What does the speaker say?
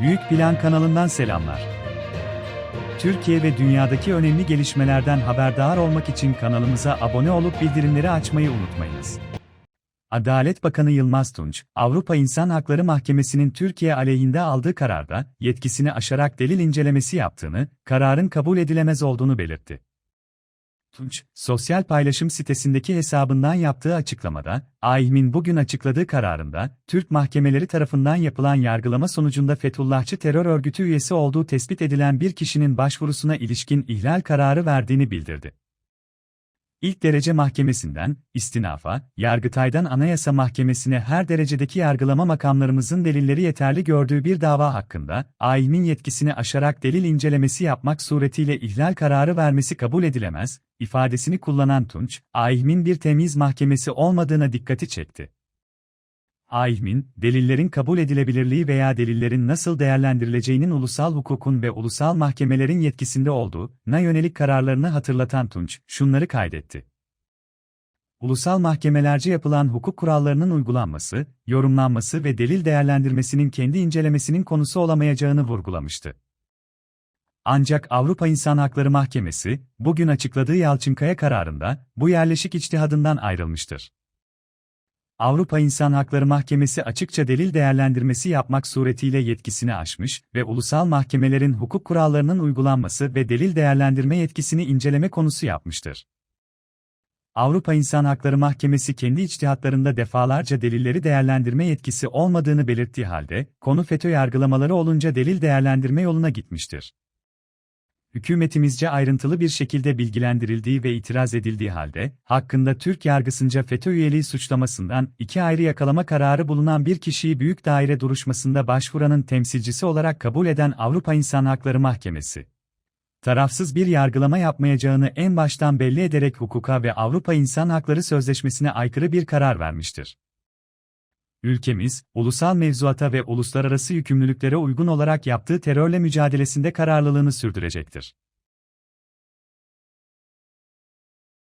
Büyük Plan kanalından selamlar. Türkiye ve dünyadaki önemli gelişmelerden haberdar olmak için kanalımıza abone olup bildirimleri açmayı unutmayınız. Adalet Bakanı Yılmaz Tunç, Avrupa İnsan Hakları Mahkemesi'nin Türkiye aleyhinde aldığı kararda yetkisini aşarak delil incelemesi yaptığını, kararın kabul edilemez olduğunu belirtti. Tunç, sosyal paylaşım sitesindeki hesabından yaptığı açıklamada, AİHM'in bugün açıkladığı kararında, Türk mahkemeleri tarafından yapılan yargılama sonucunda Fethullahçı terör örgütü üyesi olduğu tespit edilen bir kişinin başvurusuna ilişkin ihlal kararı verdiğini bildirdi. İlk derece mahkemesinden, istinafa, Yargıtay'dan Anayasa Mahkemesi'ne her derecedeki yargılama makamlarımızın delilleri yeterli gördüğü bir dava hakkında, AİHM'in yetkisini aşarak delil incelemesi yapmak suretiyle ihlal kararı vermesi kabul edilemez, ifadesini kullanan Tunç, AİHM'in bir temiz mahkemesi olmadığına dikkati çekti. AİHM'in, delillerin kabul edilebilirliği veya delillerin nasıl değerlendirileceğinin ulusal hukukun ve ulusal mahkemelerin yetkisinde olduğuna yönelik kararlarını hatırlatan Tunç, şunları kaydetti. Ulusal mahkemelerce yapılan hukuk kurallarının uygulanması, yorumlanması ve delil değerlendirmesinin kendi incelemesinin konusu olamayacağını vurgulamıştı. Ancak Avrupa İnsan Hakları Mahkemesi, bugün açıkladığı Yalçınkaya kararında, bu yerleşik içtihadından ayrılmıştır. Avrupa İnsan Hakları Mahkemesi açıkça delil değerlendirmesi yapmak suretiyle yetkisini aşmış ve ulusal mahkemelerin hukuk kurallarının uygulanması ve delil değerlendirme yetkisini inceleme konusu yapmıştır. Avrupa İnsan Hakları Mahkemesi kendi içtihatlarında defalarca delilleri değerlendirme yetkisi olmadığını belirttiği halde, konu FETÖ yargılamaları olunca delil değerlendirme yoluna gitmiştir hükümetimizce ayrıntılı bir şekilde bilgilendirildiği ve itiraz edildiği halde, hakkında Türk yargısınca FETÖ üyeliği suçlamasından iki ayrı yakalama kararı bulunan bir kişiyi büyük daire duruşmasında başvuranın temsilcisi olarak kabul eden Avrupa İnsan Hakları Mahkemesi, tarafsız bir yargılama yapmayacağını en baştan belli ederek hukuka ve Avrupa İnsan Hakları Sözleşmesi'ne aykırı bir karar vermiştir. Ülkemiz, ulusal mevzuata ve uluslararası yükümlülüklere uygun olarak yaptığı terörle mücadelesinde kararlılığını sürdürecektir.